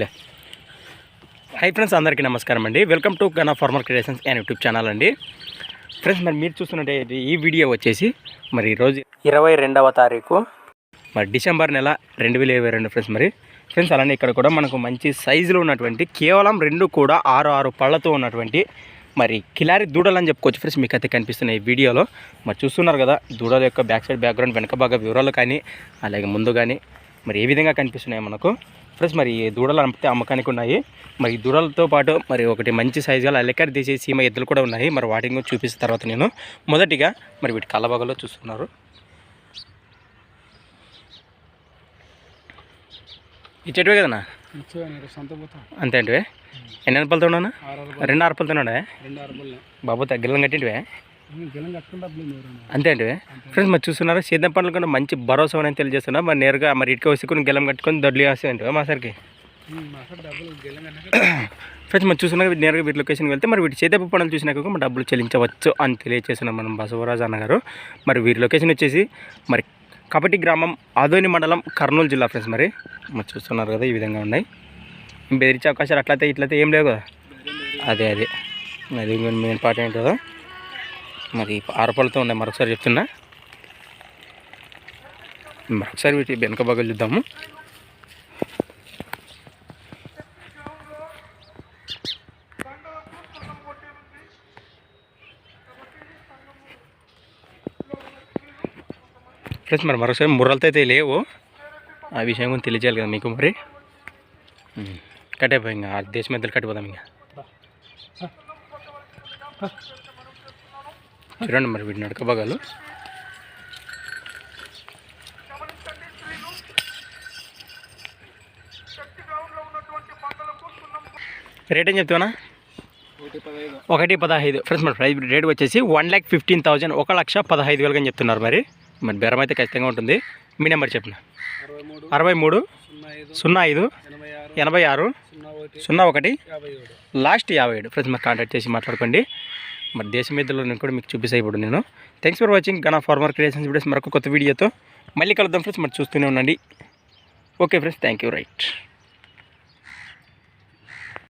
లే hi friends అందరికీ నమస్కారం అండి. Welcome to Gana farmer creations and YouTube channel అండి. ఫ్రెండ్స్ మరి మీరు చూస్తున్నట్టే ఈ వీడియో వచ్చేసి మరి ఈరోజు ఇరవై రెండవ తారీఖు. మరి డిసెంబర్ నెల రెండు వేల ఇరవై రెండు ఫ్రెండ్స్ మరి. ఫ్రెండ్స్ అలానే ఇక్కడ కూడా మనకు మంచి సైజులో ఉన్నటువంటి కేవలం రెండు కూడా ఆరు ఆరు పళ్ళతో ఉన్నటువంటి మరి కిలారి దూడలు అని చెప్పుకోవచ్చు ఫ్రెండ్స్ మీకు అయితే కనిపిస్తున్నాయి ఈ వీడియోలో. మరి చూస్తున్నారు కదా దూడల యొక్క బ్యాక్ సైడ్ బ్యాక్గ్రౌండ్ వెనక భాగ వివరాలు కానీ అలాగే ముందు కానీ మరి ఏ విధంగా కనిపిస్తున్నాయి మనకు. ఫ్రెండ్స్ మరి దూడలు అమ్మితే అమ్మకానికి ఉన్నాయి. మరి దూడలతో పాటు మరి ఒకటి మంచి సైజుగా అల్లెక్కడి తీసే సీమ ఎద్దులు కూడా ఉన్నాయి. మరి వాటిని కూడా చూపిస్తున్న తర్వాత నేను మొదటిగా మరి వీటి కళ్ళబాగలో చూస్తున్నారు. ఇచ్చేటివే కదన్నా? అంతే అంటే ఎన్ని అరపలతో ఉన్నా రెండు అరపలతో అరబుల్ని బాబు తగ్గిలం కట్టింటివే? అంతే అంటే ఫ్రెండ్స్ మరి చూస్తున్నారు? సేద్యం పనులు కూడా మంచి భరోసా అని తెలియజేస్తున్నా. మరి నేరుగా మరి ఇటుక వేసుకుని గెలం కట్టుకొని దొడ్లు వేసేయండి మా సరికి. ఫ్రెండ్స్ మరి చూస్తున్నా నేరుగా వీటి లొకేషన్కి వెళ్తే మరి వీటి చేతపు పనులు చూసినాక మన డబ్బులు చెల్లించవచ్చు అని తెలియజేస్తున్నాం మనం బసవరాజు అన్నగారు మరి వీరి లొకేషన్ వచ్చేసి మరి కపటి గ్రామం ఆదోని మండలం కర్నూలు జిల్లా ఫ్రెండ్స్ మరి. మరి చూస్తున్నారు కదా ఈ విధంగా ఉన్నాయి. బెదిరించే అవకాశాలు అట్లయితే ఇట్లయితే ఏం లేవు కదా. అదే అదే. అది మెయిన్ పార్ట్ ఏంటి కదా మరి ఆరపలతో ఉన్నాయి. మరొకసారి చెప్తున్నా. మరొకసారి వీటి వెనక బాగా చూద్దాము. ఫ్రెండ్స్ మరి మరోసారి ముర్రలతో అయితే లేవు. ఆ విషయం కూడా తెలియజేయాలి కదా మీకు మరి. ఉమ్. కట్టేపోయి ఇంకా ఆ దేశం మధ్యలో కట్టిపోదాం ఇంకా. చూడండి మరి వీడి నడక భాగాలు రేట్ ఏం చెప్తావా ఒకటి పదహైదు. ఒకటి పదహైదు ఫ్రెండ్స్ మరి ప్రైస్ రేట్ వచ్చేసి వన్ ల్యాక్ ఫిఫ్టీన్ థౌజండ్. ఒక లక్ష పదహైదు వేలుగా చెప్తున్నారు మరి. మరి బెరం అయితే ఖచ్చితంగా ఉంటుంది. మీ నెంబర్ చెప్పిన అరవై మూడు సున్నా ఐదు ఎనభై ఆరు సున్నా ఒకటి లాస్ట్ యాభై ఏడు. ఫ్రెండ్స్ మరి కాంటాక్ట్ చేసి మాట్లాడుకోండి. మరి దేశం మీదలో నేను కూడా మీకు చూపిస్తా ఇప్పుడు నేను. Thanks for watching Gana farmer creations videos మరొక కొత్త వీడియోతో మళ్ళీ కలుద్దాం ఫ్రెండ్స్. మరి చూస్తూనే ఉండండి. Okay friends thank you right